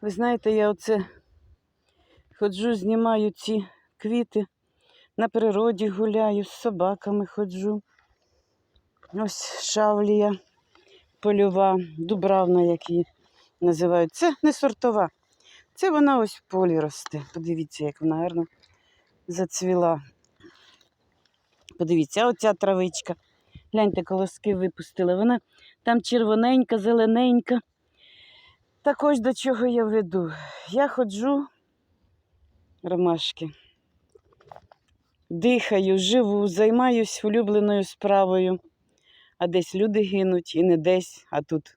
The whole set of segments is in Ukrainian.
Ви знаєте, я оце ходжу, знімаю ці квіти, на природі гуляю, з собаками ходжу. Ось шавлія польова, дубравна, як її називають. Це не сортова. Це вона ось в полі росте. Подивіться, як вона гарно зацвіла. Подивіться, оця травичка. Гляньте, колоски випустила. Вона там червоненька, зелененька. Так ось до чого я веду. Я ходжу, ромашки, дихаю, живу, займаюсь улюбленою справою. А десь люди гинуть і не десь, а тут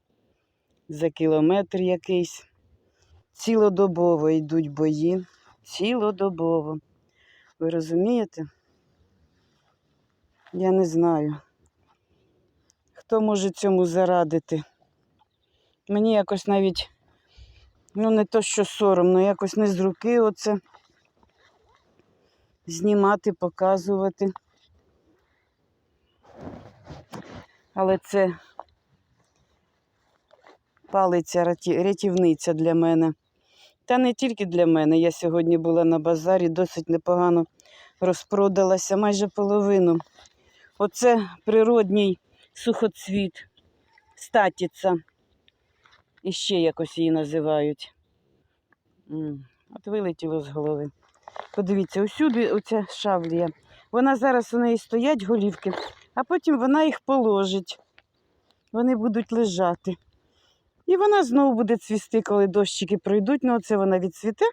за кілометр якийсь. Цілодобово йдуть бої. Цілодобово. Ви розумієте? Я не знаю. Хто може цьому зарадити? Мені якось навіть, ну не то що соромно, якось не з руки оце знімати, показувати. Але це палиця рятівниця для мене. Та не тільки для мене. Я сьогодні була на базарі, досить непогано розпродалася, майже половину. Оце природній сухоцвіт, статіця. І ще якось її називають. От вилетіло з голови. Подивіться, усюди оця шавлія. Вона зараз у неї стоять голівки, а потім вона їх положить. Вони будуть лежати. І вона знову буде цвісти, коли дощики пройдуть. Ну, оце вона відцвіте,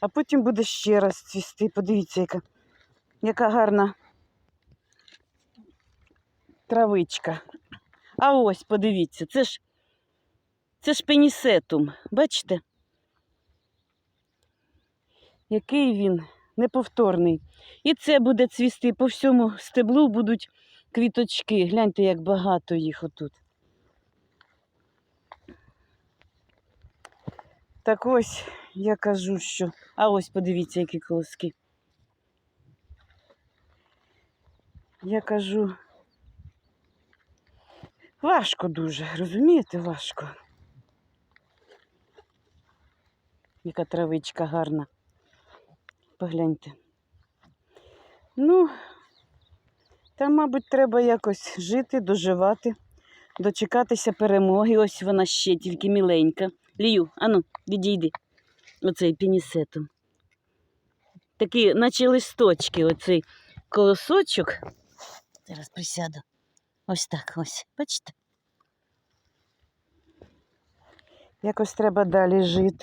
а потім буде ще раз цвісти. Подивіться, яка, яка гарна травичка. А ось, подивіться, це ж, це ж пенісетум. Бачите? Який він неповторний. І це буде цвісти. По всьому стеблу будуть квіточки. Гляньте, як багато їх отут. Так ось я кажу, що. А ось подивіться, які колоски. Я кажу. Важко дуже, розумієте, важко. Яка травичка гарна. Погляньте. Ну, та, мабуть, треба якось жити, доживати, дочекатися перемоги. Ось вона ще тільки міленька. Лію, ану, відійди. Оцей пінісетом. Такі, наче листочки, оцей колосочок. Зараз присяду. Ось так ось. Бачите? Якось треба далі жити.